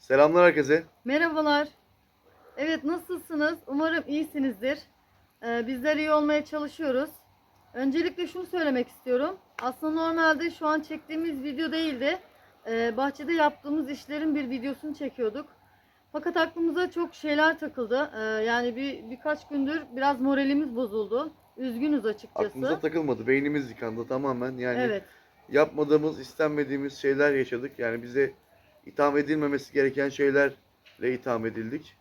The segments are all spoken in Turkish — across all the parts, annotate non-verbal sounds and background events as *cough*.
Selamlar herkese. Merhabalar. Evet nasılsınız? Umarım iyisinizdir. Ee, bizler iyi olmaya çalışıyoruz. Öncelikle şunu söylemek istiyorum. Aslında normalde şu an çektiğimiz video değildi. Ee, bahçede yaptığımız işlerin bir videosunu çekiyorduk. Fakat aklımıza çok şeyler takıldı. Ee, yani bir birkaç gündür biraz moralimiz bozuldu. Üzgünüz açıkçası. Aklımıza takılmadı. Beynimiz yıkandı tamamen. Yani Evet. yapmadığımız, istenmediğimiz şeyler yaşadık. Yani bize itham edilmemesi gereken şeylerle itham edildik.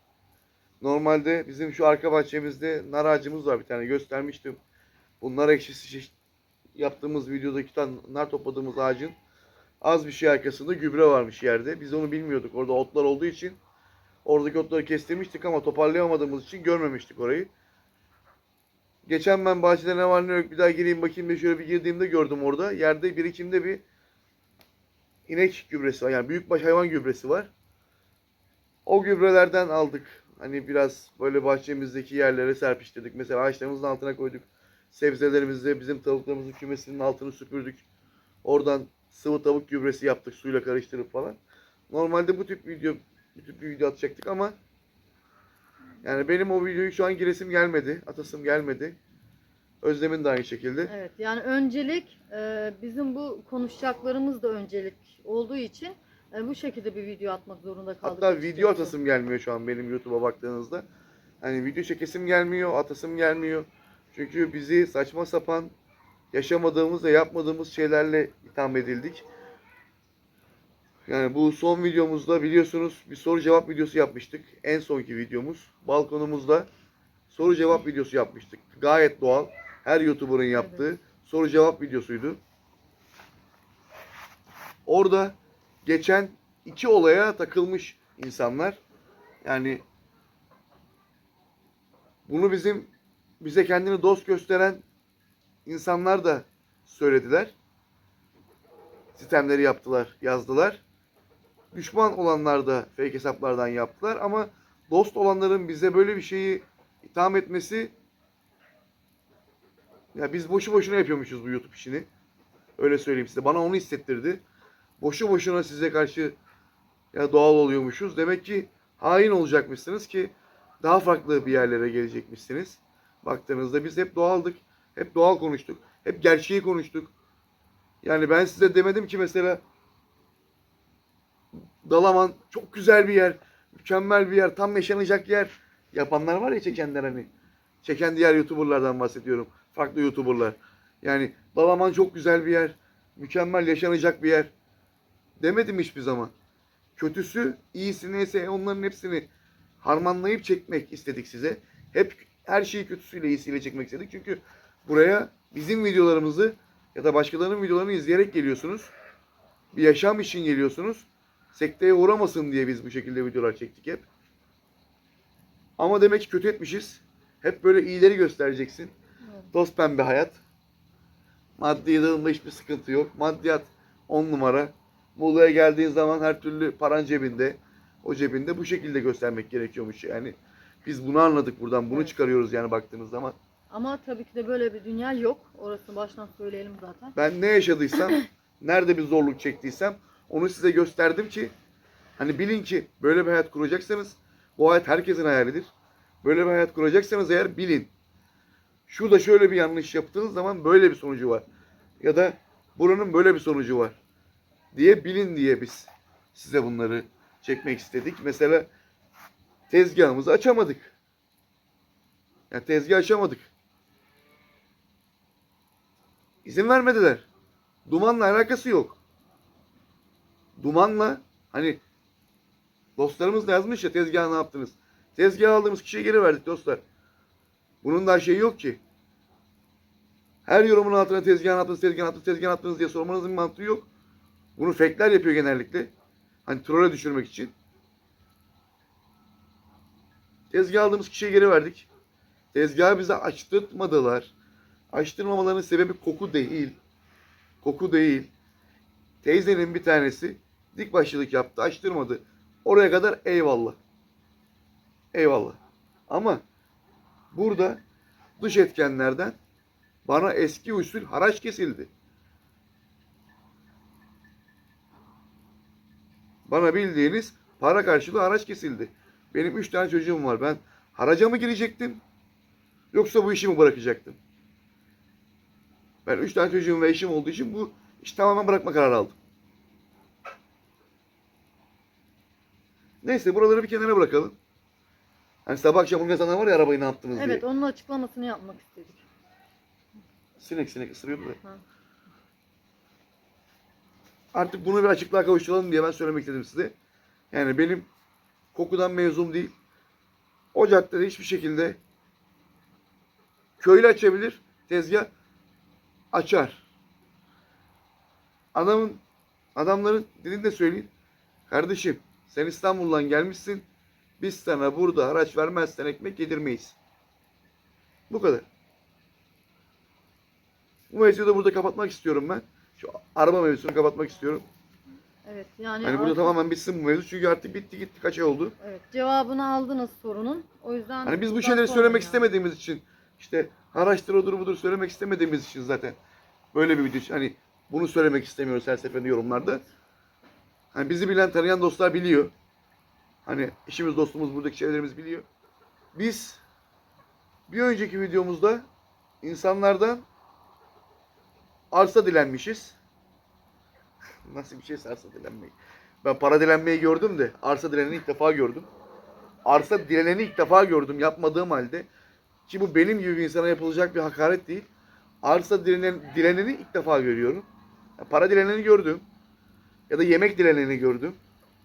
Normalde bizim şu arka bahçemizde nar ağacımız var bir tane göstermiştim. Bu nar ekşisi şiş- yaptığımız videodaki tane nar topladığımız ağacın az bir şey arkasında gübre varmış yerde. Biz onu bilmiyorduk. Orada otlar olduğu için oradaki otları kestirmiştik ama toparlayamadığımız için görmemiştik orayı. Geçen ben bahçede ne var ne yok bir daha gireyim bakayım diye şöyle bir girdiğimde gördüm orada. Yerde birikimde bir inek gübresi var. Yani büyükbaş hayvan gübresi var. O gübrelerden aldık. Hani biraz böyle bahçemizdeki yerlere serpiştirdik. Mesela ağaçlarımızın altına koyduk. Sebzelerimizi, bizim tavuklarımızın kümesinin altını süpürdük. Oradan sıvı tavuk gübresi yaptık suyla karıştırıp falan. Normalde bu tip video bu tip bir video atacaktık ama yani benim o videoyu şu an giresim gelmedi. Atasım gelmedi. Özlem'in de aynı şekilde. Evet yani öncelik e, bizim bu konuşacaklarımız da öncelik olduğu için e, bu şekilde bir video atmak zorunda kaldık. Hatta açıkçası. video atasım gelmiyor şu an benim YouTube'a baktığınızda. Hani video çekesim gelmiyor, atasım gelmiyor. Çünkü bizi saçma sapan yaşamadığımız ve yapmadığımız şeylerle itham edildik. Yani bu son videomuzda biliyorsunuz bir soru cevap videosu yapmıştık. En sonki videomuz. Balkonumuzda soru cevap videosu yapmıştık. Gayet doğal. Her YouTuber'ın yaptığı soru cevap videosuydu. Orada geçen iki olaya takılmış insanlar. Yani bunu bizim bize kendini dost gösteren insanlar da söylediler. Sistemleri yaptılar, yazdılar. Düşman olanlar da fake hesaplardan yaptılar ama dost olanların bize böyle bir şeyi itham etmesi ya biz boşu boşuna yapıyormuşuz bu YouTube işini. Öyle söyleyeyim size. Bana onu hissettirdi. Boşu boşuna size karşı ya doğal oluyormuşuz. Demek ki hain olacakmışsınız ki daha farklı bir yerlere gelecekmişsiniz. Baktığınızda biz hep doğaldık. Hep doğal konuştuk. Hep gerçeği konuştuk. Yani ben size demedim ki mesela Dalaman çok güzel bir yer. Mükemmel bir yer. Tam yaşanacak yer. Yapanlar var ya çekenler hani. Çeken diğer YouTuber'lardan bahsediyorum. Farklı YouTuber'lar. Yani Dalaman çok güzel bir yer. Mükemmel yaşanacak bir yer. Demedim hiçbir zaman. Kötüsü, iyisi neyse onların hepsini harmanlayıp çekmek istedik size. Hep her şeyi kötüsüyle iyisiyle çekmek istedik. Çünkü buraya bizim videolarımızı ya da başkalarının videolarını izleyerek geliyorsunuz. Bir yaşam için geliyorsunuz. Sekteye uğramasın diye biz bu şekilde videolar çektik hep. Ama demek ki kötü etmişiz. Hep böyle iyileri göstereceksin. Toz pembe hayat. Maddi yatırımda hiçbir sıkıntı yok. Maddiyat 10 numara. Muğla'ya geldiğin zaman her türlü paran cebinde. O cebinde bu şekilde göstermek gerekiyormuş yani. Biz bunu anladık buradan. Bunu Evet. çıkarıyoruz yani baktığınız zaman. Ama tabii ki de böyle bir dünya yok. Orasını baştan söyleyelim zaten. Ben ne yaşadıysam, *laughs* nerede bir zorluk çektiysem onu size gösterdim ki hani bilin ki böyle bir hayat kuracaksanız bu hayat herkesin hayalidir. Böyle bir hayat kuracaksanız eğer bilin. Şurada şöyle bir yanlış yaptığınız zaman böyle bir sonucu var. Ya da buranın böyle bir sonucu var. Diye bilin diye biz size bunları çekmek istedik. Mesela tezgahımızı açamadık. Yani tezgah açamadık. İzin vermediler. Dumanla alakası yok. Dumanla hani dostlarımız da yazmış ya tezgahı ne yaptınız? Tezgahı aldığımız kişiye geri verdik dostlar. Bunun da şeyi yok ki. Her yorumun altına tezgahını attınız, tezgahını attınız, tezgahını attınız diye sormanızın mantığı yok. Bunu fake'ler yapıyor genellikle. Hani trolle düşürmek için. Tezgah aldığımız kişiye geri verdik. Tezgahı bize açtırtmadılar. Açtırmamalarının sebebi koku değil. Koku değil. Teyzenin bir tanesi dik başlılık yaptı, açtırmadı. Oraya kadar eyvallah. Eyvallah. Ama burada dış etkenlerden bana eski usul haraç kesildi. Bana bildiğiniz para karşılığı haraç kesildi. Benim üç tane çocuğum var. Ben haraca mı girecektim? Yoksa bu işi mi bırakacaktım? Ben üç tane çocuğum ve eşim olduğu için bu işi tamamen bırakma kararı aldım. Neyse buraları bir kenara bırakalım. Hani sabah akşam bunu yazanlar var ya arabayı ne yaptınız diye. Evet onun açıklamasını yapmak istedik. Sinek sinek ısırıyordu da. Artık bunu bir açıklığa kavuşturalım diye ben söylemek istedim size. Yani benim kokudan mezun değil. O caddede hiçbir şekilde köylü açabilir, tezgah açar. Adamın, adamların dilini de söyleyeyim. Kardeşim sen İstanbul'dan gelmişsin. Biz sana burada haraç vermezsen ekmek yedirmeyiz. Bu kadar. Bu mevzuyu da burada kapatmak istiyorum ben. Şu araba mevzusunu kapatmak istiyorum. Evet yani Hani burada artık- tamamen bitsin bu mevzu. Çünkü artık bitti gitti kaç ay oldu. evet, cevabını aldınız sorunun. O yüzden Hani biz bu şeyleri söylemek yani. istemediğimiz için işte haraçtır odur budur söylemek istemediğimiz için zaten böyle bir video hani bunu söylemek istemiyoruz her seferinde yorumlarda. Hani bizi bilen tanıyan dostlar biliyor. Hani işimiz dostumuz buradaki şeylerimiz biliyor. Biz bir önceki videomuzda insanlardan arsa dilenmişiz. *laughs* Nasıl bir şeyse arsa dilenmeyi. Ben para dilenmeyi gördüm de arsa dileneni ilk defa gördüm. Arsa dileneni ilk defa gördüm yapmadığım halde. Ki bu benim gibi bir insana yapılacak bir hakaret değil. Arsa dilenen, dileneni ilk defa görüyorum. Para dileneni gördüm. Ya da yemek dileneni gördüm.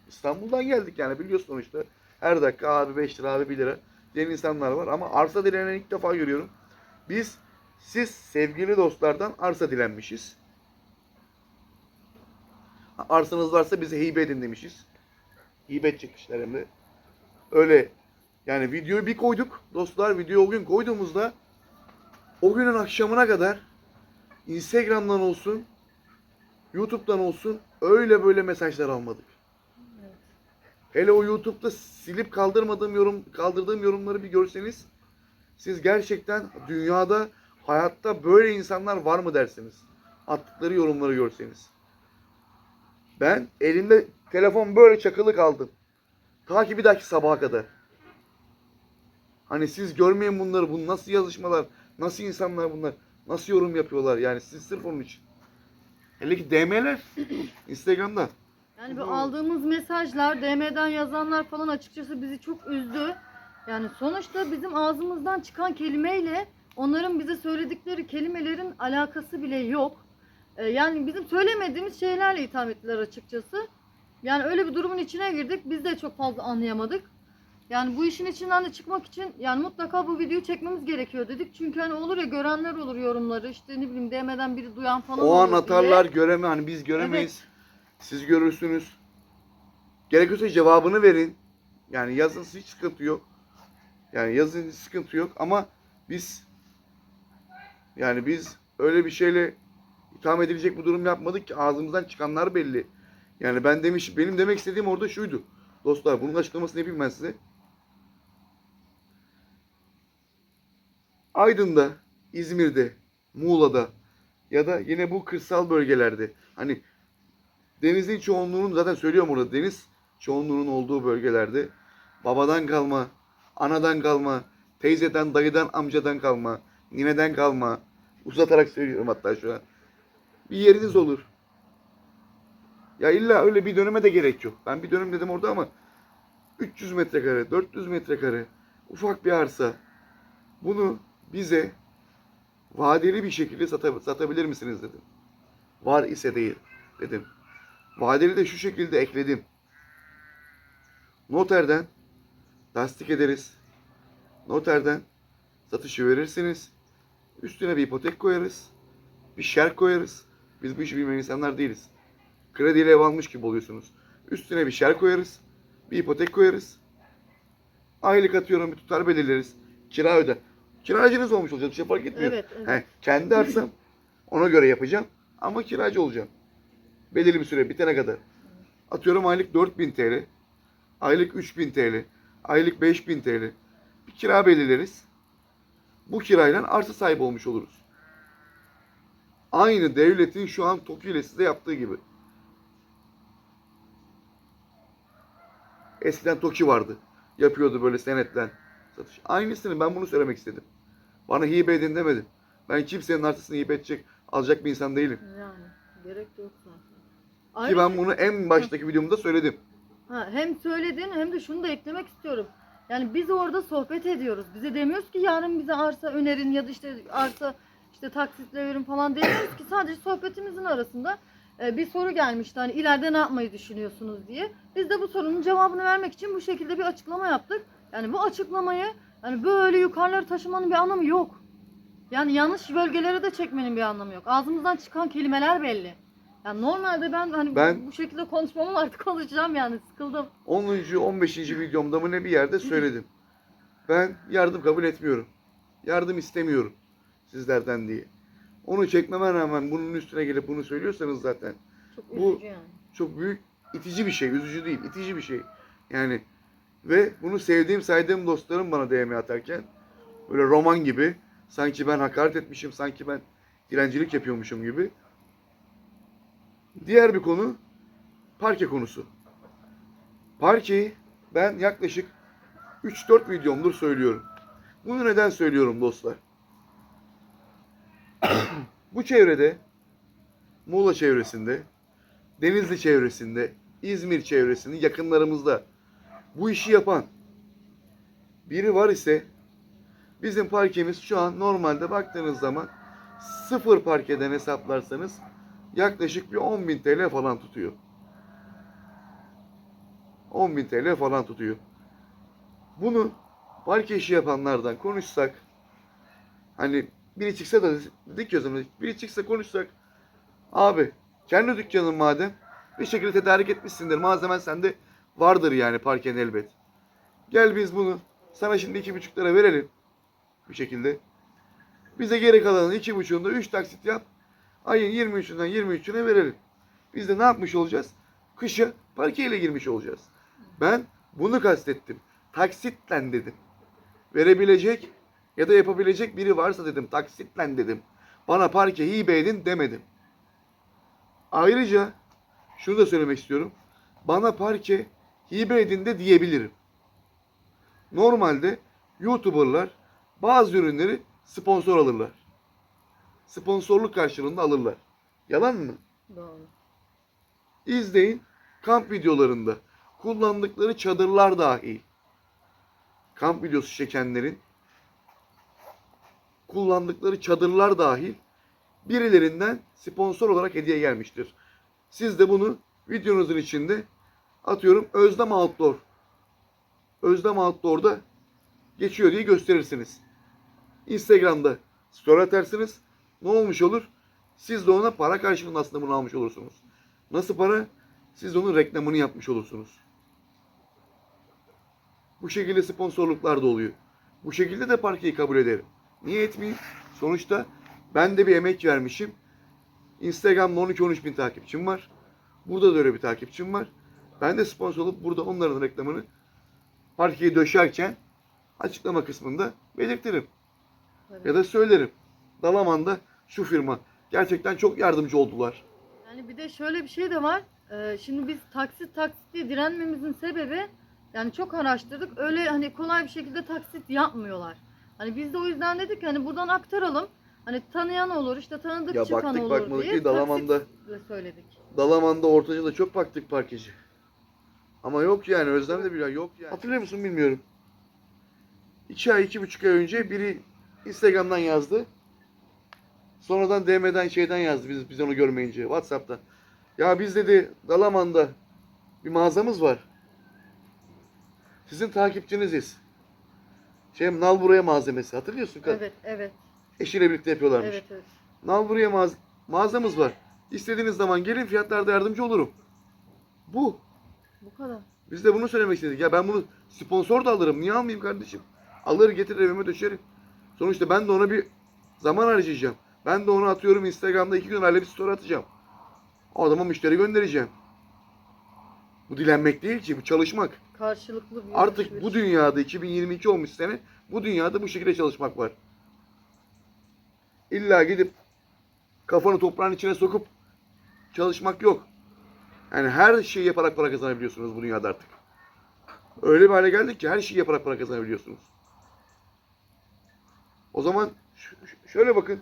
İstanbul'dan geldik yani biliyorsun sonuçta. Her dakika abi 5 lira abi 1 lira diyen insanlar var. Ama arsa dileneni ilk defa görüyorum. Biz siz sevgili dostlardan arsa dilenmişiz. Arsanız varsa bize hibe edin demişiz. Hibe edecekmişler hem de. Öyle yani videoyu bir koyduk dostlar. Videoyu o gün koyduğumuzda o günün akşamına kadar Instagram'dan olsun YouTube'dan olsun öyle böyle mesajlar almadık. Evet. Hele o YouTube'da silip kaldırmadığım yorum kaldırdığım yorumları bir görseniz siz gerçekten dünyada hayatta böyle insanlar var mı dersiniz. Attıkları yorumları görseniz. Ben elimde telefon böyle çakılı kaldım. Ta ki bir dahaki sabaha kadar. Hani siz görmeyin bunları. Bu nasıl yazışmalar? Nasıl insanlar bunlar? Nasıl yorum yapıyorlar? Yani siz sırf onun için. Hele ki DM'ler. *clears throat* Instagram'da. Yani bu aldığımız mesajlar, DM'den yazanlar falan açıkçası bizi çok üzdü. Yani sonuçta bizim ağzımızdan çıkan kelimeyle onların bize söyledikleri kelimelerin alakası bile yok. Ee, yani bizim söylemediğimiz şeylerle itham ettiler açıkçası. Yani öyle bir durumun içine girdik. Biz de çok fazla anlayamadık. Yani bu işin içinden de çıkmak için yani mutlaka bu videoyu çekmemiz gerekiyor dedik. Çünkü hani olur ya görenler olur yorumları işte ne bileyim DM'den biri duyan falan O an olur atarlar diye. göreme hani biz göremeyiz. Siz görürsünüz. Gerekiyorsa cevabını verin. Yani yazın hiç sıkıntı yok. Yani yazın hiç sıkıntı yok ama biz yani biz öyle bir şeyle itham edilecek bir durum yapmadık ki ağzımızdan çıkanlar belli. Yani ben demiş benim demek istediğim orada şuydu. Dostlar bunun açıklamasını yapayım ben size. Aydın'da, İzmir'de, Muğla'da ya da yine bu kırsal bölgelerde hani denizin çoğunluğunun zaten söylüyorum orada deniz çoğunluğunun olduğu bölgelerde babadan kalma, anadan kalma, teyzeden, dayıdan, amcadan kalma, nineden kalma uzatarak söylüyorum hatta şu an. Bir yeriniz olur. Ya illa öyle bir döneme de gerek yok. Ben bir dönüm dedim orada ama 300 metrekare, 400 metrekare ufak bir arsa. Bunu bize vadeli bir şekilde sata- satabilir misiniz dedim. Var ise değil dedim. Vadeli de şu şekilde ekledim. Noterden tasdik ederiz. Noterden satışı verirsiniz. Üstüne bir ipotek koyarız. Bir şerh koyarız. Biz bu işi bilmeyen insanlar değiliz. Krediyle ev almış gibi oluyorsunuz. Üstüne bir şerh koyarız. Bir ipotek koyarız. Aylık atıyorum bir tutar belirleriz. Kira öde. Kiracınız olmuş olacak. Bir şey fark etmiyor. Evet, evet. He, kendi arsam ona göre yapacağım. Ama kiracı olacağım. Belirli bir süre bitene kadar. Atıyorum aylık 4000 TL. Aylık 3000 TL. Aylık 5000 TL. Bir kira belirleriz. Bu kirayla arsa sahibi olmuş oluruz. Aynı devletin şu an TOKİ ile size yaptığı gibi. Eskiden Toki vardı. Yapıyordu böyle senetle satış. Aynısını ben bunu söylemek istedim. Bana hibe edin demedim. Ben kimsenin artısını hibe edecek, alacak bir insan değilim. Yani gerek yok zaten. Ki ben bunu en baştaki videomda söyledim. Ha, hem söyledin hem de şunu da eklemek istiyorum. Yani biz orada sohbet ediyoruz. Bize demiyoruz ki yarın bize arsa önerin ya da işte arsa işte taksitle verin falan demiyoruz ki sadece sohbetimizin arasında e, bir soru gelmişti hani ileride ne yapmayı düşünüyorsunuz diye. Biz de bu sorunun cevabını vermek için bu şekilde bir açıklama yaptık. Yani bu açıklamayı hani böyle yukarıları taşımanın bir anlamı yok. Yani yanlış bölgelere de çekmenin bir anlamı yok. Ağzımızdan çıkan kelimeler belli. Yani normalde ben hani Ben- bu şekilde konuşmamam *laughs* artık alışacağım yani sıkıldım. 10. 15. videomda mı ne bir yerde söyledim. Ben yardım kabul etmiyorum. Yardım istemiyorum sizlerden diye. Onu çekmeme rağmen bunun üstüne gelip bunu söylüyorsanız zaten Çok Bu- üzücü yani. çok büyük itici bir şey. Üzücü değil, itici bir şey. Yani ve bunu sevdiğim, saydığım dostlarım bana DM atarken böyle roman gibi sanki ben hakaret etmişim, sanki ben direncilik yapıyormuşum gibi. Diğer bir konu parke konusu. Parkeyi ben yaklaşık 3-4 videomdur söylüyorum. Bunu neden söylüyorum dostlar? *clears throat* Bu çevrede Muğla çevresinde Denizli çevresinde, İzmir çevresinde, yakınlarımızda bu işi yapan biri var ise bizim parkemiz şu an normalde baktığınız zaman sıfır parkeden hesaplarsanız yaklaşık bir 10.000 TL falan tutuyor. 10.000 TL falan tutuyor. Bunu parke işi yapanlardan konuşsak hani biri çıksa da dedik ya biri çıksa konuşsak abi kendi dükkanın madem bir şekilde tedarik etmişsindir. Malzemen sende vardır yani parken elbet. Gel biz bunu sana şimdi iki buçuk lira verelim. Bir şekilde. Bize geri kalanın iki buçuğunda üç taksit yap. Ayın 23'ünden 23'üne verelim. Biz de ne yapmış olacağız? Kışa parkeyle girmiş olacağız. Ben bunu kastettim. Taksitlen dedim. Verebilecek ya da yapabilecek biri varsa dedim. Taksitlen dedim. Bana parke hibe edin demedim. Ayrıca şunu da söylemek istiyorum. Bana parke hibe edin de diyebilirim. Normalde YouTuber'lar bazı ürünleri sponsor alırlar. Sponsorluk karşılığında alırlar. Yalan mı? Doğru. İzleyin kamp videolarında kullandıkları çadırlar dahil. Kamp videosu çekenlerin kullandıkları çadırlar dahil birilerinden sponsor olarak hediye gelmiştir. Siz de bunu videonuzun içinde atıyorum Özlem Outdoor. Özlem Outdoor'da geçiyor diye gösterirsiniz. Instagram'da story atarsınız. Ne olmuş olur? Siz de ona para karşılığında aslında bunu almış olursunuz. Nasıl para? Siz onun reklamını yapmış olursunuz. Bu şekilde sponsorluklar da oluyor. Bu şekilde de parkeyi kabul ederim. Niye etmeyeyim? Sonuçta ben de bir emek vermişim. Instagram'da 12-13 bin takipçim var. Burada da öyle bir takipçim var. Ben de sponsor olup burada onların reklamını parkeyi döşerken açıklama kısmında belirtirim. Evet. Ya da söylerim. Dalaman'da şu firma gerçekten çok yardımcı oldular. Yani bir de şöyle bir şey de var. Ee, şimdi biz taksit taksit diye direnmemizin sebebi yani çok araştırdık. Öyle hani kolay bir şekilde taksit yapmıyorlar. Hani biz de o yüzden dedik hani buradan aktaralım. Hani tanıyan olur, işte tanıdık Ya çıkan baktık olur bakmadık diye değil, Dalaman'da- söyledik. Dalaman'da Ortaca'da çok baktık parkeci. Ama yok yani Özlem de biliyor yok yani. Hatırlıyor musun bilmiyorum. İki ay, iki buçuk ay önce biri Instagram'dan yazdı. Sonradan DM'den şeyden yazdı biz, biz onu görmeyince Whatsapp'tan. Ya biz dedi Dalaman'da bir mağazamız var. Sizin takipçiniziz. Şey Nalburaya malzemesi hatırlıyorsun? Evet, evet. Eşiyle birlikte yapıyorlarmış. Evet, evet. Nalburaya mağaz mağazamız var. İstediğiniz zaman gelin fiyatlarda yardımcı olurum. Bu. Bu kadar. Biz de bunu söylemek istedik. Ya ben bunu sponsor da alırım. Niye almayayım kardeşim? Alır getirir evime döşerim. Sonuçta ben de ona bir zaman harcayacağım. Ben de onu atıyorum Instagram'da iki gün öyle bir story atacağım. O adama müşteri göndereceğim. Bu dilenmek değil ki. Bu çalışmak. Karşılıklı bir Artık alışveriş. bu dünyada 2022 olmuş sene. Bu dünyada bu şekilde çalışmak var. İlla gidip kafanı toprağın içine sokup çalışmak yok. Yani her şeyi yaparak para kazanabiliyorsunuz bu dünyada artık. Öyle bir hale geldik ki her şeyi yaparak para kazanabiliyorsunuz. O zaman şöyle bakın.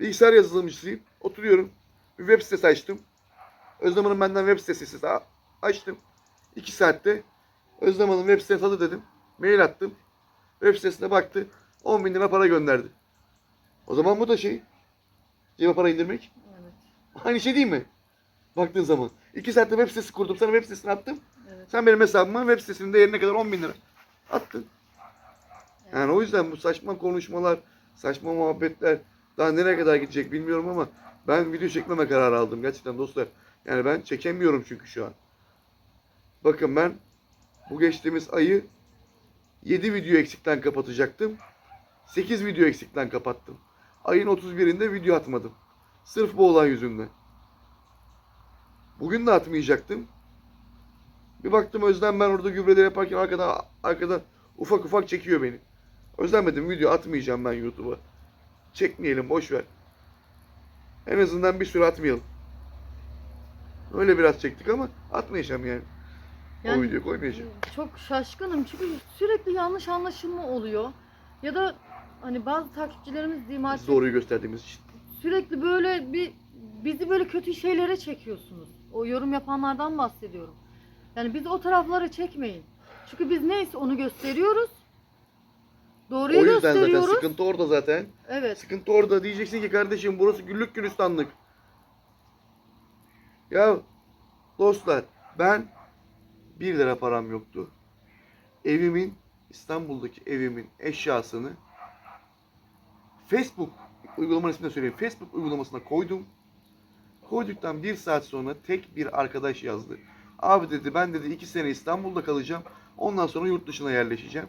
Bilgisayar yazılımcısıyım. Oturuyorum. Bir web sitesi açtım. Özlem Hanım benden web sitesi a- açtım. 2 saatte Özlem Hanım web sitesi adı dedim. Mail attım. Web sitesine baktı. 10 bin lira para gönderdi. O zaman bu da şey. Cebe para indirmek. Evet. Aynı şey değil mi? Baktığın zaman. 2 saatte web sitesi kurdum. Sana web sitesini attım. Evet. Sen benim hesabıma web sitesinin değerine kadar 10 bin lira attın. Evet. Yani o yüzden bu saçma konuşmalar, saçma muhabbetler daha nereye kadar gidecek bilmiyorum ama ben video çekmeme kararı aldım gerçekten dostlar. Yani ben çekemiyorum çünkü şu an. Bakın ben bu geçtiğimiz ayı 7 video eksikten kapatacaktım. 8 video eksikten kapattım. Ayın 31'inde video atmadım. Sırf bu olay yüzünden. Bugün de atmayacaktım. Bir baktım Özlem ben orada gübreleri yaparken arkada arkada ufak ufak çekiyor beni. Özlemedim video atmayacağım ben YouTube'a. Çekmeyelim boş ver. En azından bir süre atmayalım. Öyle biraz çektik ama atmayacağım yani. o Yani- videoyu koymayacağım. Çok şaşkınım çünkü sürekli yanlış anlaşılma oluyor. Ya da hani bazı takipçilerimiz diyeyim artık doğruyu gösterdiğimiz için. sürekli böyle bir bizi böyle kötü şeylere çekiyorsunuz. O yorum yapanlardan bahsediyorum. Yani biz o taraflara çekmeyin. Çünkü biz neyse onu gösteriyoruz. Doğruyu O yüzden zaten gösteriyoruz. sıkıntı orada zaten. Evet. Sıkıntı orada. Diyeceksin ki kardeşim burası güllük gülistanlık. Ya dostlar ben 1 lira param yoktu. Evimin İstanbul'daki evimin eşyasını Facebook uygulamanın ismini söyleyeyim. Facebook uygulamasına koydum. Koyduktan bir saat sonra tek bir arkadaş yazdı. Abi dedi ben dedi iki sene İstanbul'da kalacağım. Ondan sonra yurt dışına yerleşeceğim.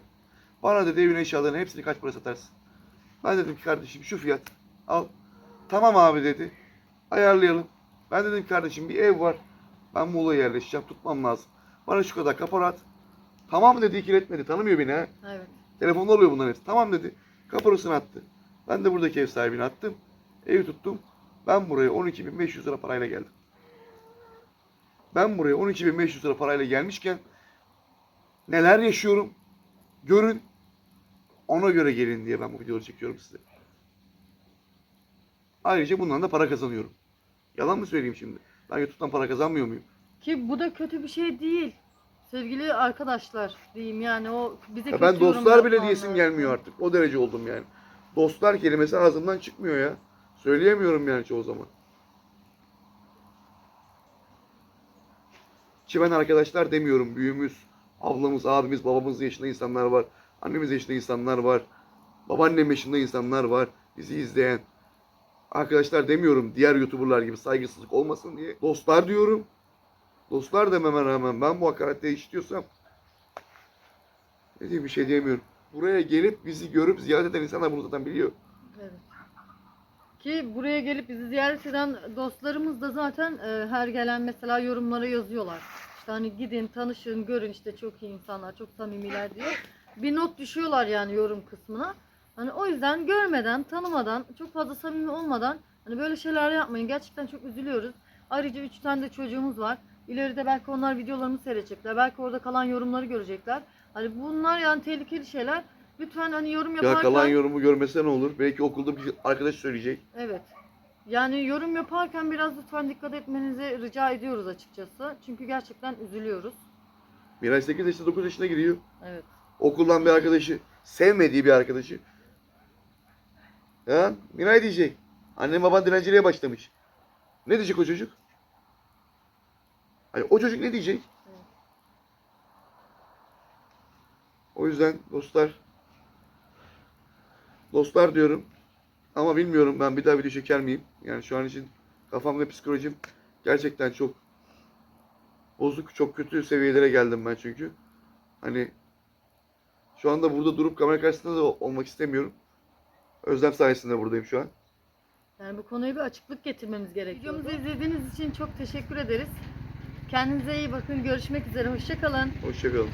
Bana dedi evin eşyalarının hepsini kaç para satarsın? Ben dedim ki kardeşim şu fiyat al. Tamam abi dedi. Ayarlayalım. Ben dedim ki kardeşim bir ev var. Ben Muğla'ya yerleşeceğim. Tutmam lazım. Bana şu kadar kapora at. Tamam dedi ikiletmedi. Tanımıyor beni ha. Evet. Telefonda oluyor bunların hepsi. Tamam dedi. Kaporasını attı. Ben de buradaki ev sahibini attım. Evi tuttum. Ben buraya 12.500 lira parayla geldim. Ben buraya 12.500 lira parayla gelmişken neler yaşıyorum görün. Ona göre gelin diye ben bu videoları çekiyorum size. Ayrıca bundan da para kazanıyorum. Yalan mı söyleyeyim şimdi? Ben YouTube'dan para kazanmıyor muyum? Ki bu da kötü bir şey değil. Sevgili arkadaşlar diyeyim yani o bize Ya kötü ben dostlar bile diyesim gelmiyor artık. O derece oldum yani. Dostlar kelimesi ağzımdan çıkmıyor ya. Söyleyemiyorum yani çoğu zaman. Ki ben arkadaşlar demiyorum. Büyüğümüz, ablamız, abimiz, babamız yaşında insanlar var. Annemiz yaşında insanlar var. Babaannem yaşında insanlar var. Bizi izleyen. Arkadaşlar demiyorum diğer YouTuber'lar gibi saygısızlık olmasın diye. Dostlar diyorum. Dostlar dememe rağmen ben bu hakarette işitiyorsam ne diyeyim bir şey diyemiyorum. Buraya gelip bizi görüp ziyaret eden insanlar bunu zaten biliyor. Ki buraya gelip bizi ziyaret eden dostlarımız da zaten e, her gelen mesela yorumlara yazıyorlar. İşte hani gidin tanışın görün işte çok iyi insanlar çok samimiler diye. Bir not düşüyorlar yani yorum kısmına. Hani o yüzden görmeden, tanımadan, çok fazla samimi olmadan hani böyle şeyler yapmayın. Gerçekten çok üzülüyoruz. Ayrıca üç tane de çocuğumuz var. İleride belki onlar videolarımı seyredecekler. Belki orada kalan yorumları görecekler. Hani bunlar yani tehlikeli şeyler. Lütfen hani yorum yaparken... Ya kalan yorumu görmese ne olur? Belki okulda bir arkadaş söyleyecek. Evet. Yani yorum yaparken biraz lütfen dikkat etmenizi rica ediyoruz açıkçası. Çünkü gerçekten üzülüyoruz. Miray 8 yaşında 9 yaşına giriyor. Evet. Okuldan bir arkadaşı, sevmediği bir arkadaşı. Ya Miray diyecek. Annem baban dilenciliğe başlamış. Ne diyecek o çocuk? Hayır, o çocuk ne diyecek? O yüzden dostlar dostlar diyorum. Ama bilmiyorum ben bir daha video çeker miyim? Yani şu an için kafam ve psikolojim gerçekten çok bozuk, çok kötü seviyelere geldim ben çünkü. Hani şu anda burada durup kamera karşısında da olmak istemiyorum. Özlem sayesinde buradayım şu an. Yani bu konuya bir açıklık getirmemiz gerekiyor. Videomuzu izlediğiniz için çok teşekkür ederiz. Kendinize iyi bakın. Görüşmek üzere. Hoşçakalın. Hoşçakalın.